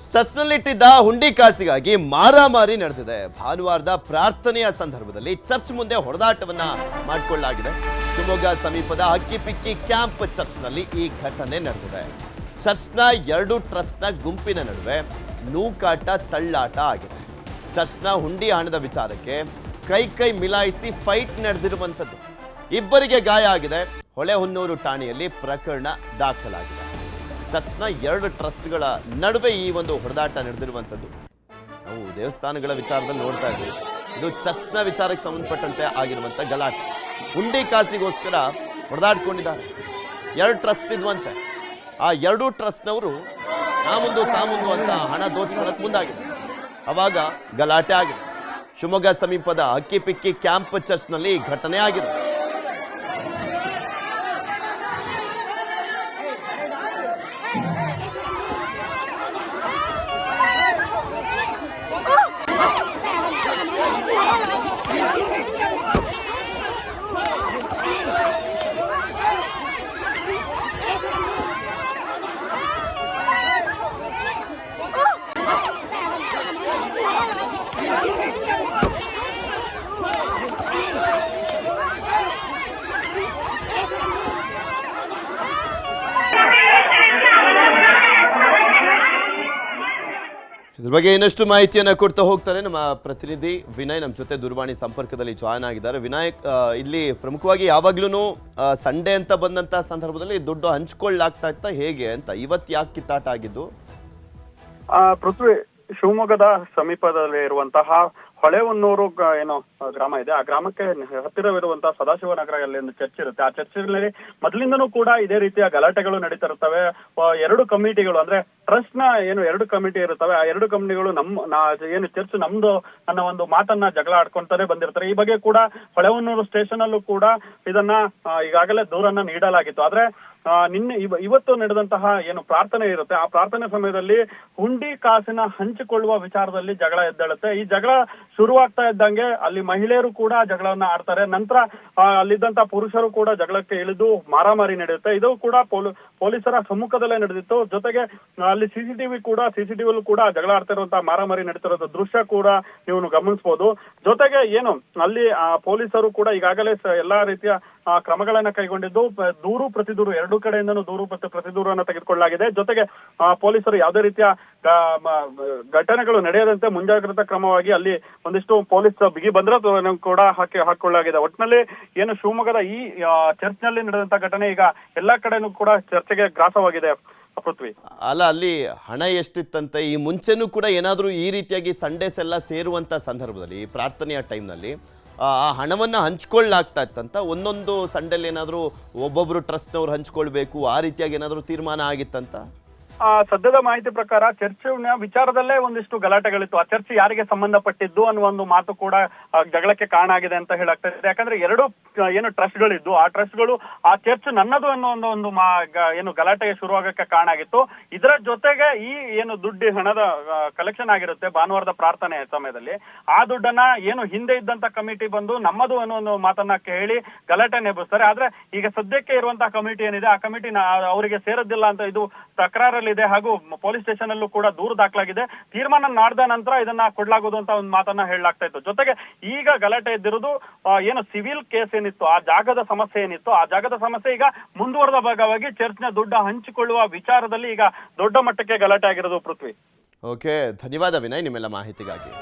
ಚರ್ಚ್ನಲ್ಲಿಟ್ಟಿದ್ದ ಹುಂಡಿ ಕಾಸಿಗಾಗಿ ಮಾರಾಮಾರಿ ನಡೆದಿದೆ. ಭಾನುವಾರದ ಪ್ರಾರ್ಥನೆಯ ಸಂದರ್ಭದಲ್ಲಿ ಚರ್ಚ್ ಮುಂದೆ ಹೊಡೆದಾಟವನ್ನ ಮಾಡಿಕೊಳ್ಳಲಾಗಿದೆ. ಶಿವಮೊಗ್ಗ ಸಮೀಪದ ಹಕ್ಕಿಪಿಕ್ಕಿ ಕ್ಯಾಂಪ್ ಚರ್ಚ್ನಲ್ಲಿ ಈ ಘಟನೆ ನಡೆದಿದೆ. ಚರ್ಚ್ನ ಎರಡು ಟ್ರಸ್ಟ್ನ ಗುಂಪಿನ ನಡುವೆ ನೂಕಾಟ, ತಳ್ಳಾಟ ಆಗಿದೆ. ಚರ್ಚ್ನ ಹುಂಡಿ ಹಣದ ವಿಚಾರಕ್ಕೆ ಕೈ ಕೈ ಮಿಲಾಯಿಸಿ ಫೈಟ್ ನಡೆದಿರುವಂಥದ್ದು. ಇಬ್ಬರಿಗೆ ಗಾಯ ಆಗಿದೆ. ಹೊಳೆಹೊನ್ನೂರು ಠಾಣೆಯಲ್ಲಿ ಪ್ರಕರಣ ದಾಖಲಾಗಿದೆ. ಚರ್ಚ್ನ ಎರಡು ಟ್ರಸ್ಟ್ಗಳ ನಡುವೆ ಈ ಒಂದು ಹೊಡೆದಾಟ ನಡೆದಿರುವಂಥದ್ದು. ನಾವು ದೇವಸ್ಥಾನಗಳ ವಿಚಾರದಲ್ಲಿ ನೋಡ್ತಾ ಇದ್ದೀವಿ. ಇದು ಚರ್ಚ್ನ ವಿಚಾರಕ್ಕೆ ಸಂಬಂಧಪಟ್ಟಂತೆ ಆಗಿರುವಂಥ ಗಲಾಟೆ. ಹುಂಡಿ ಕಾಸಿಗೋಸ್ಕರ ಹೊಡೆದಾಡ್ಕೊಂಡಿದ್ದಾರೆ. ಎರಡು ಟ್ರಸ್ಟ್ ಇದ್ವಂತೆ. ಆ ಎರಡೂ ಟ್ರಸ್ಟ್ನವರು ಮುಂದು ತಾಮುಂದು ಅಂತ ಹಣ ದೋಚ್ಕೊಳ್ಳೋಕೆ ಮುಂದಾಗಿದೆ. ಅವಾಗ ಗಲಾಟೆ ಆಗಿದೆ. ಶಿವಮೊಗ್ಗ ಸಮೀಪದ ಅಕ್ಕಿಪಿಕ್ಕಿ ಕ್ಯಾಂಪ್ ಚರ್ಚ್ನಲ್ಲಿ ಘಟನೆ ಆಗಿದೆ. ಇದ್ರ ಬಗ್ಗೆ ಇನ್ನಷ್ಟು ಮಾಹಿತಿಯನ್ನು ಕೊಡ್ತಾ ಹೋಗ್ತಾರೆ ನಮ್ಮ ಪ್ರತಿನಿಧಿ ವಿನಯ್ ನಮ್ಮ ಜೊತೆ ದೂರವಾಣಿ ಸಂಪರ್ಕದಲ್ಲಿ ಜಾಯ್ನ್ ಆಗಿದ್ದಾರೆ. ವಿನಾಯಕ್ ಇಲ್ಲಿ ಪ್ರಮುಖವಾಗಿ ಯಾವಾಗ್ಲೂ ಸಂಡೇ ಅಂತ ಬಂದಂತ ಸಂದರ್ಭದಲ್ಲಿ ದುಡ್ಡು ಹಂಚ್ಕೊಳ್ಳಾಗ್ತಾ ಇತ್ತ ಹೇಗೆ ಅಂತ ಇವತ್ತು ಯಾಕೆ ಕಿತ್ತಾಟ ಆಗಿದ್ದು? ಪೃಥ್ವಿ ಶಿವಮೊಗ್ಗದ ಸಮೀಪದಲ್ಲಿ ಇರುವಂತಹ ಹೊಳೆಹೊನ್ನೂರು ಏನು ಗ್ರಾಮ ಇದೆ. ಆ ಗ್ರಾಮಕ್ಕೆ ಹತ್ತಿರವಿರುವಂತಹ ಸದಾಶಿವನಗರ ಅಲ್ಲಿ ಒಂದು ಚರ್ಚ್ ಇರುತ್ತೆ. ಆ ಚರ್ಚಿನಲ್ಲಿ ಮೊದಲಿಂದನೂ ಕೂಡ ಇದೇ ರೀತಿಯ ಗಲಾಟೆಗಳು ನಡೀತಾ ಇರ್ತವೆ ಎರಡು ಕಮಿಟಿಗಳು, ಅಂದ್ರೆ ಟ್ರಸ್ಟ್ನ ಏನು ಎರಡು ಕಮಿಟಿ ಇರುತ್ತವೆ. ಆ ಎರಡು ಕಮಿಟಿಗಳು ನಮ್ಮ ಏನು ಚರ್ಚ್ ನಮ್ದು ಅನ್ನೋ ಒಂದು ಮಾತನ್ನ ಜಗಳ ಆಡ್ಕೊಂತಾನೆ ಬಂದಿರ್ತಾರೆ. ಈ ಬಗ್ಗೆ ಕೂಡ ಹೊಳೆಹೊನ್ನೂರು ಸ್ಟೇಷನ್ ಅಲ್ಲೂ ಕೂಡ ಇದನ್ನ ಈಗಾಗಲೇ ದೂರನ್ನ ನೀಡಲಾಗಿತ್ತು. ಆದ್ರೆ ನಿನ್ನೆ ಇವ- ಇವತ್ತು ನಡೆದಂತಹ ಏನು ಪ್ರಾರ್ಥನೆ ಇರುತ್ತೆ, ಆ ಪ್ರಾರ್ಥನೆ ಸಮಯದಲ್ಲಿ ಹುಂಡಿ ಕಾಸಿನ ಹಂಚಿಕೊಳ್ಳುವ ವಿಚಾರದಲ್ಲಿ ಜಗಳ ಎದ್ದೇಳುತ್ತೆ. ಈ ಜಗಳ ಶುರುವಾಗ್ತಾ ಇದ್ದಂಗೆ ಅಲ್ಲಿ ಮಹಿಳೆಯರು ಕೂಡ ಜಗಳವನ್ನ ಆಡ್ತಾರೆ. ನಂತರ ಅಲ್ಲಿದ್ದಂತ ಪುರುಷರು ಕೂಡ ಜಗಳಕ್ಕೆ ಇಳಿದು ಮಾರಾಮಾರಿ ನಡೆಯುತ್ತೆ. ಇದು ಕೂಡ ಪೊಲ- ಪೊಲೀಸರ ಸಮ್ಮುಖದಲ್ಲೇ ನಡೆದಿತ್ತು. ಜೊತೆಗೆ, ಅಲ್ಲಿ ಸಿಸಿಟಿವಿ ಕೂಡ ಸಿಸಿಟಿವಿ ಕೂಡ ಜಗಳ ಆಡ್ತಾ ಇರುವಂತಹ ಮಾರಾಮಾರಿ ನಡೀತಿರೋದು ದೃಶ್ಯ ಕೂಡ ನೀವು ಗಮನಿಸಬಹುದು ಜೊತೆಗೆ ಏನು, ಅಲ್ಲಿ ಪೊಲೀಸರು ಕೂಡ ಈಗಾಗಲೇ ಎಲ್ಲಾ ರೀತಿಯ ಕ್ರಮಗಳನ್ನ ಕೈಗೊಂಡಿದ್ದು ದೂರು ಪ್ರತಿ ದೂರು ಎರಡು ಕಡೆಯಿಂದನೂ ದೂರು ಮತ್ತು ಪ್ರತಿ ದೂರನ್ನ ತೆಗೆದುಕೊಳ್ಳಲಾಗಿದೆ. ಜೊತೆಗೆ ಪೊಲೀಸರು ಯಾವುದೇ ರೀತಿಯ ಘಟನೆಗಳು ನಡೆಯದಂತೆ ಮುಂಜಾಗ್ರತಾ ಕ್ರಮವಾಗಿ ಅಲ್ಲಿ ಒಂದಿಷ್ಟು ಪೊಲೀಸ್ ಬಿಗಿ ಭದ್ರತೆಯನ್ನು ಕೂಡ ಹಾಕಿ ಹಾಕೊಳ್ಳಲಾಗಿದೆ ಒಟ್ಟಿನಲ್ಲಿ ಏನು ಶಿವಮೊಗ್ಗದ ಈ ಚರ್ಚ್ನಲ್ಲಿ ನಡೆದಂತ ಘಟನೆ ಈಗ ಎಲ್ಲಾ ಕಡೆನೂ ಕೂಡ ಚರ್ಚೆಗೆ ಗ್ರಾಸವಾಗಿದೆ, ಪೃಥ್ವಿ. ಅಲ್ಲ, ಅಲ್ಲಿ ಹಣ ಎಷ್ಟಿತ್ತಂತೆ? ಈ ಮುಂಚೆನೂ ಕೂಡ ಏನಾದರೂ ಈ ರೀತಿಯಾಗಿ ಸಂಡೇಸ್ ಎಲ್ಲ ಸೇರುವಂತ ಸಂದರ್ಭದಲ್ಲಿ ಪ್ರಾರ್ಥನೆಯ ಟೈಮ್ನಲ್ಲಿ ಆ ಹಣವನ್ನು ಹಂಚ್ಕೊಳ್ಳಾಗ್ತಾ ಇತ್ತಂತ ಒಂದೊಂದು ಸಂಡಲ್ಲಿ ಏನಾದರೂ ಒಬ್ಬೊಬ್ಬರು ಟ್ರಸ್ಟ್ನವ್ರು ಹಂಚ್ಕೊಳ್ಬೇಕು, ಆ ರೀತಿಯಾಗಿ ಏನಾದರೂ ತೀರ್ಮಾನ ಆಗಿತ್ತಂತ? ಆ ಸದ್ಯದ ಮಾಹಿತಿ ಪ್ರಕಾರ ಚರ್ಚಿನ ವಿಚಾರದಲ್ಲೇ ಒಂದಿಷ್ಟು ಗಲಾಟೆಗಳಿತ್ತು. ಆ ಚರ್ಚ್ ಯಾರಿಗೆ ಸಂಬಂಧಪಟ್ಟಿದ್ದು ಅನ್ನುವ ಒಂದು ಮಾತು ಕೂಡ ಜಗಳಕ್ಕೆ ಕಾರಣ ಆಗಿದೆ ಅಂತ ಹೇಳಾಗ್ತಾ ಇದೆ. ಯಾಕಂದ್ರೆ ಎರಡು ಏನು ಟ್ರಸ್ಟ್ಗಳಿದ್ದು. ಆ ಟ್ರಸ್ಟ್ಗಳು, ಆ ಚರ್ಚ್ ನನ್ನದು ಅನ್ನೋ ಒಂದು ಒಂದು ಏನು ಗಲಾಟೆಗೆ ಶುರುವಾಗಕ್ಕೆ ಕಾರಣ ಆಗಿತ್ತು. ಇದರ ಜೊತೆಗೆ ಈ, ಏನು ದುಡ್ಡು ಹಣದ ಕಲೆಕ್ಷನ್ ಆಗಿರುತ್ತೆ, ಭಾನುವಾರದ ಪ್ರಾರ್ಥನೆ ಸಮಯದಲ್ಲಿ. ಆ ದುಡ್ಡನ್ನ ಏನು ಹಿಂದೆ ಇದ್ದಂತ ಕಮಿಟಿ ಬಂದು ನಮ್ಮದು ಅನ್ನೋ ಒಂದು ಮಾತನ್ನ ಕೇಳಿ ಗಲಾಟೆ ನೆಬ್ಬಿಸ್ತಾರೆ. ಆದ್ರೆ ಈಗ ಸದ್ಯಕ್ಕೆ ಇರುವಂತಹ ಕಮಿಟಿ ಏನಿದೆ, ಆ ಕಮಿಟಿ ಅವರಿಗೆ ಸೇರೋದಿಲ್ಲ ಅಂತ ಇದು ತಕರಾರಲ್ಲಿದೆ ಹಾಗೂ ಪೊಲೀಸ್ ಸ್ಟೇಷನ್ ಅಲ್ಲೂ ಕೂಡ ದೂರು ದಾಖಲಾಗಿದೆ. ತೀರ್ಮಾನ ಮಾಡಿದ ನಂತರ ಇದನ್ನ ಕೊಡ್ಲಾಗೋದು ಅಂತ ಒಂದು ಮಾತನ್ನ ಹೇಳಲಾಗ್ತಾ ಇತ್ತು. ಜೊತೆಗೆ ಈಗ ಗಲಾಟೆ ಇದ್ದಿರೋದು ಏನು ಸಿವಿಲ್ ಕೇಸ್ ಏನಿತ್ತು, ಆ ಜಾಗದ ಸಮಸ್ಯೆ ಏನಿತ್ತು, ಆ ಜಾಗದ ಸಮಸ್ಯೆ ಈಗ ಮುಂದುವರೆದ ಭಾಗವಾಗಿ ಚರ್ಚ್ನ ದುಡ್ಡು ಹಂಚಿಕೊಳ್ಳುವ ವಿಚಾರದಲ್ಲಿ ಈಗ ದೊಡ್ಡ ಮಟ್ಟಕ್ಕೆ ಗಲಾಟೆ ಆಗಿರೋದು ಪೃಥ್ವಿ. ಓಕೆ, ಧನ್ಯವಾದ ವಿನಯ್ ನಿಮ್ಮೆಲ್ಲ ಮಾಹಿತಿಗಾಗಿ.